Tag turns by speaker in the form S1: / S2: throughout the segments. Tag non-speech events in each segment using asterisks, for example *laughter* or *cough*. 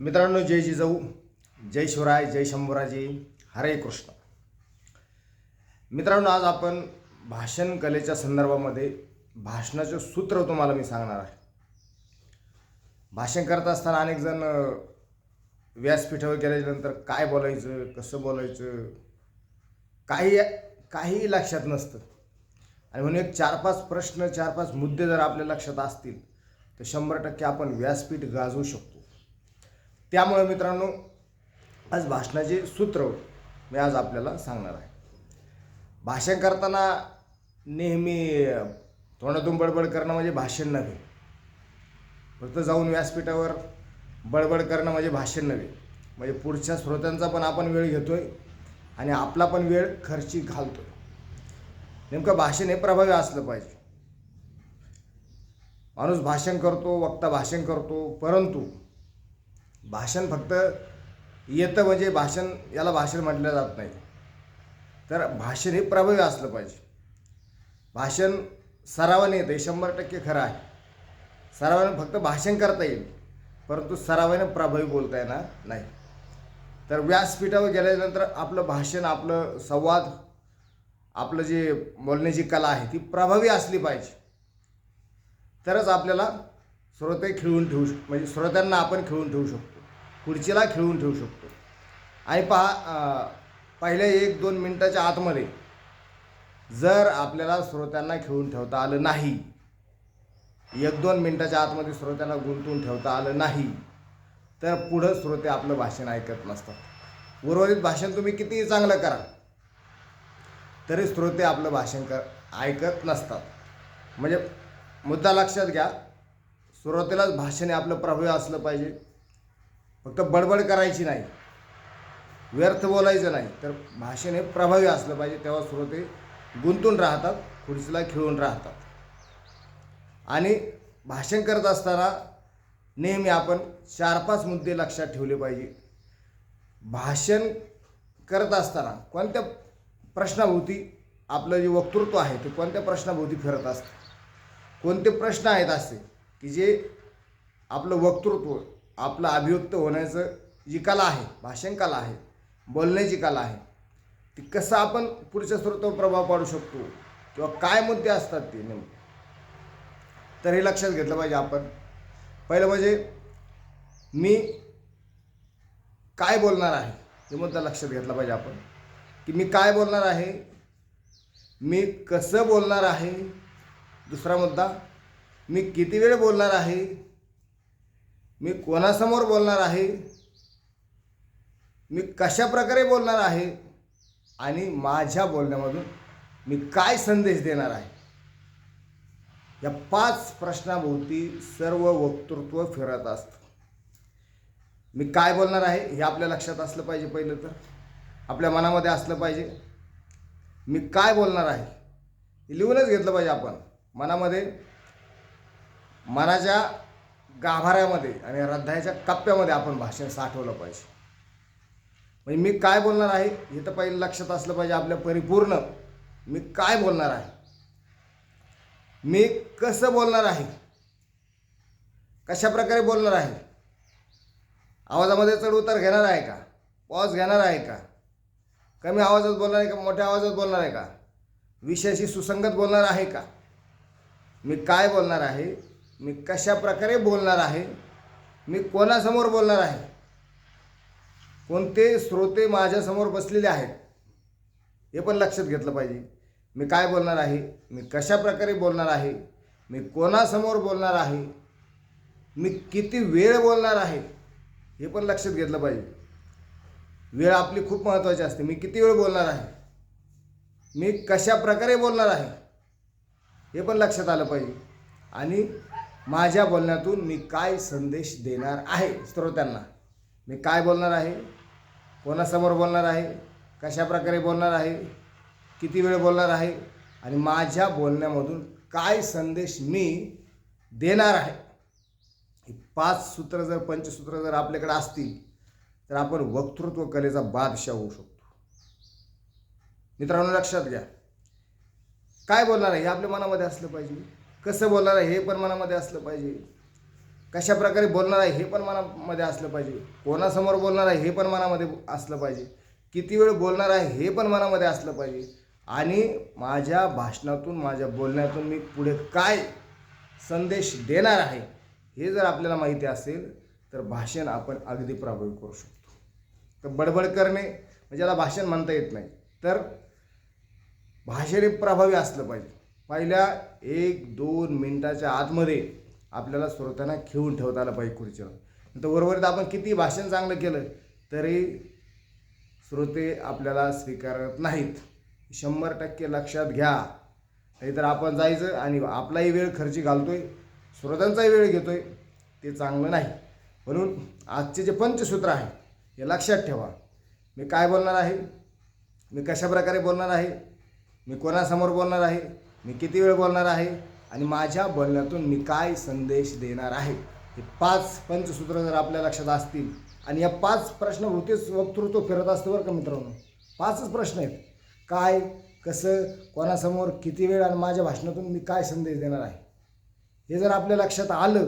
S1: मित्रांनो जय जिजाऊ जय शिवराय जय शंभूराजी हरे कृष्ण. मित्रांनो आज आपण भाषण कलेच्या संदर्भामध्ये भाषणाचं सूत्र तुम्हाला मी सांगणार आहे. भाषण करत असताना अनेक जण व्यासपीठावर गेल्यानंतर काय बोलायचं कसं बोलायचं काही काही लक्षात नसतं. आणि म्हणून एक चार पाच प्रश्न चार पाच मुद्दे जर आपल्या लक्षात असतील तर शंभर टक्के आपण व्यासपीठ गाजवू शकतो. त्यामुळे मित्रांनो आज भाषणाचे सूत्र मी आज आपल्याला सांगणार आहे. भाषण करताना नेहमी तोंडातून बडबड करणं म्हणजे भाषण नव्हे. फक्त जाऊन व्यासपीठावर बडबड करणं म्हणजे भाषण नव्हे. म्हणजे पुढच्या श्रोत्यांचा पण आपण वेळ घेतो आहे आणि आपला पण वेळ खर्ची घालतो नेमकं भाषण हे प्रभावी असलं पाहिजे. माणूस भाषण करतो वक्ता भाषण करतो परंतु भाषण फक्त येतं म्हणजे भाषण याला भाषण म्हटलं जात नाही. तर भाषण हे प्रभावी असलं पाहिजे. भाषण सरावाने येतं हे शंभर टक्के खरं आहे. सरावाने फक्त भाषण करता येईल परंतु सरावाने प्रभावी बोलता येणार नाही. तर व्यासपीठावर गेल्यानंतर आपलं भाषण आपलं संवाद आपलं जे बोलण्याची कला आहे ती प्रभावी असली पाहिजे. तरच आपल्याला श्रोते खिळवून ठेवू शक म्हणजे श्रोत्यांना आपण खिळवून ठेवू शकतो. खुर्चीला खिळवून ठेवू शकतो. आणि पहा पहिल्या एक दोन मिनटाच्या आतमध्ये जर आपल्याला श्रोत्यांना खिळून ठेवता आलं नाही एक दोन मिनटाच्या आतमध्ये श्रोत्यांना गुंतवून ठेवता आलं नाही तर पुढं श्रोते आपलं भाषण ऐकत नसतात. उर्वरित भाषण तुम्ही कितीही चांगलं करा तरी श्रोते आपलं भाषण कर ऐकत नसतात. म्हणजे मुद्दा लक्षात घ्या सुरुवातीलाच भाषण हे आपलं प्रभावी असलं पाहिजे. फक्त बडबड करायची नाही. व्यर्थ बोलायचं नाही. तर भाषण हे प्रभावी असलं पाहिजे. तेव्हा श्रोते गुंतून राहतात खुर्चीला खिळून राहतात. आणि भाषण करत असताना नेहमी आपण चार पाच मुद्दे लक्षात ठेवले पाहिजे. भाषण करत असताना कोणत्या प्रश्नाभोवती आपलं जे वक्तृत्व आहे ते कोणत्या प्रश्नाभोवती फिरत असतं? कोणते प्रश्न आहेत असे? की जे आपलं वक्तृत्व आपलं अभिव्यक्त होण्याचं जी कला आहे भाषण कला आहे बोलण्याची कला आहे ती कसं आपण पुढच्या स्रोतावर प्रभाव पाडू शकतो किंवा काय मुद्दे असतात ते नेमके? तर हे लक्षात घेतलं पाहिजे आपण. पहिलं म्हणजे मी काय बोलणार आहे हे मुद्दा लक्षात घेतला पाहिजे आपण. की मी काय बोलणार आहे मी कसं बोलणार आहे दुसरा मुद्दा मी किती वेळ बोलणार आहे? मी कोणासमोर बोलणार आहे? मी कशा प्रकारे बोलणार आहे? आणि माझ्या बोलण्यामधून मी काय संदेश देणार आहे? या पाच प्रश्नाभोवती सर्व वक्तृत्व फिरत असतं. मी काय बोलणार आहे हे आपल्या लक्षात असलं पाहिजे पहिलं तर. आपल्या मनामध्ये असलं पाहिजे. मी काय बोलणार आहे हे लिहूनच घेतलं पाहिजे आपण. मनामध्ये मनाच्या गाभाऱ्यामध्ये आणि हृदयाच्या कप्प्यामध्ये आपण भाषण साठवलं पाहिजे. म्हणजे मी काय बोलणार आहे हे तर पहिलं लक्षात असलं पाहिजे आपल्या परिपूर्ण. मी काय बोलणार आहे? मी कसं बोलणार आहे? कशा प्रकारे बोलणार आहे? आवाजामध्ये चढ उतार घेणार आहे का? पॉज घेणार आहे का? कमी आवाजात बोलणार आहे का? मोठ्या आवाजात बोलणार आहे का? विषयाशी सुसंगत बोलणार आहे का? मी काय बोलणार आहे? मी कशा प्रकारे बोलणार आहे? मी कोणासमोर बोलणार आहे? कोणते श्रोते माझ्यासमोर बसलेले आहेत? हे पण लक्षात घेतलं पाहिजे. मी काय बोलणार आहे? मी कशा प्रकारे बोलणार आहे? मी कोणासमोर बोलणार आहे? मी किती वेळ बोलणार आहे? हे पण लक्षात घेतलं पाहिजे. वेळ आपली खूप महत्त्वाची असते. मी किती वेळ बोलणार आहे? मी कशा प्रकारे बोलणार आहे? हे पण लक्षात आलं पाहिजे. आणि माझ्या बोलण्यातून मी काय संदेश देणार आहे? श्रोत्यांना मी काय बोलणार आहे? कोणासमोर बोलणार आहे? कशा प्रकारे बोलणार आहे? किती वेळ बोलणार आहे? आणि माझ्या बोलण्यामधून काय संदेश मी देणार आहे? ही पाच सूत्र जर पंचसूत्र जर आपल्याकडे असतील तर आपण वक्तृत्व कलेचा बादशाह होऊ शकतो. मित्रांनो लक्षात घ्या. काय बोलणार आहे? हे आपल्या मनामध्ये असलं पाहिजे. कसं बोलणार आहे हे पण मनामध्ये असलं पाहिजे. कशा प्रकारे बोलणार आहे हे पण मनामध्ये असलं पाहिजे. कोणासमोर बोलणार आहे हे पण मनामध्ये असलं पाहिजे. किती वेळ बोलणार आहे हे पण मनामध्ये असलं पाहिजे. आणि माझ्या भाषणातून माझ्या बोलण्यातून मी पुढे काय संदेश देणार आहे हे जर आपल्याला माहिती असेल तर भाषण आपण अगदी प्रभावी करू शकतो. तर बडबड करणे म्हणजे याला भाषण म्हणता येत नाही. तर भाषेने प्रभावी असलं पाहिजे. पहिल्या एक दोन मिनटाच्या आतमध्ये आपल्याला स्रोतांना खेळून ठेवता आलं पाहिजे खुर्चीवर. नंतर उर्वरित आपण किती भाषण चांगलं केलं तरी श्रोते आपल्याला स्वीकारत नाहीत. शंभर टक्के लक्षात घ्या. नाहीतर आपण जायचं आणि आपलाही वेळ खर्ची घालतो आहे श्रोत्यांचाही वेळ घेतो आहे ते चांगलं नाही. म्हणून आजचे जे पंचसूत्र आहे हे लक्षात ठेवा. मी काय बोलणार आहे? मी कशा प्रकारे बोलणार आहे? मी कोणासमोर बोलणार आहे? मी किती वेळ बोलणार आहे? आणि माझ्या बोलण्यातून मी काय संदेश देणार आहे? हे पाच पंचसूत्र जर आपल्या लक्षात असतील आणि या पाच प्रश्न होतेच वक्तृत्व फिरत असतं बरं का मित्रांनो. पाचच प्रश्न आहेत. काय कसं कोणासमोर किती वेळ आणि माझ्या भाषणातून मी काय संदेश देणार आहे? हे जर आपल्या लक्षात आलं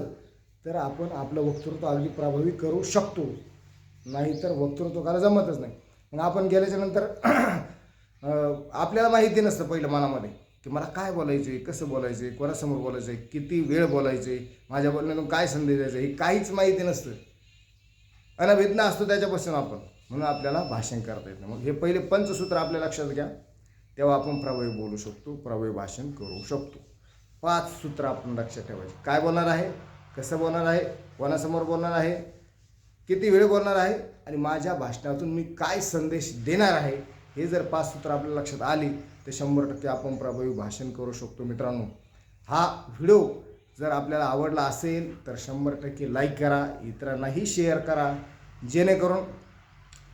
S1: तर आपण आपलं वक्तृत्व अगदी प्रभावी करू शकतो. नाहीतर वक्तृत्व करायला जमतच नाही. मग आपण गेल्याच्यानंतर *clears throat* आपल्याला माहिती नसतं पहिलं मनामध्ये. की मला काय बोलायचं आहे कसं बोलायचं आहे कोणासमोर बोलायचं आहे किती वेळ बोलायचं आहे माझ्या बोलण्यातून काय संदेश द्यायचा आहे हे काहीच माहिती नसतं. अनभिज्ञ असतो त्याच्यापासून आपण. म्हणून आपल्याला भाषण करता येतं मग हे पहिले पंचसूत्र आपल्या लक्षात घ्या. तेव्हा आपण प्रभावी बोलू शकतो प्रभावी भाषण करू शकतो. पाच सूत्र आपण लक्षात ठेवायचे. काय बोलणार आहे? कसं बोलणार आहे? कोणासमोर बोलणार आहे? किती वेळ बोलणार आहे? आणि माझ्या भाषणातून मी काय संदेश देणार आहे? हे जर पाच सूत्र आपल्या लक्षात आली तर शंभर टक्के आपण प्रभावी भाषण करू शकतो मित्रांनो. हा व्हिडिओ जर आपल्याला आवडला असेल तर शंभर टक्के लाईक करा इतरांनाही शेअर करा जेणेकरून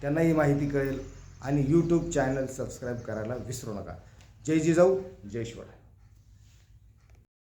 S1: त्यांनाही माहिती कळेल आणि यूट्यूब चॅनल सबस्क्राईब करायला विसरू नका. जय जिजाऊ जय शिवराय.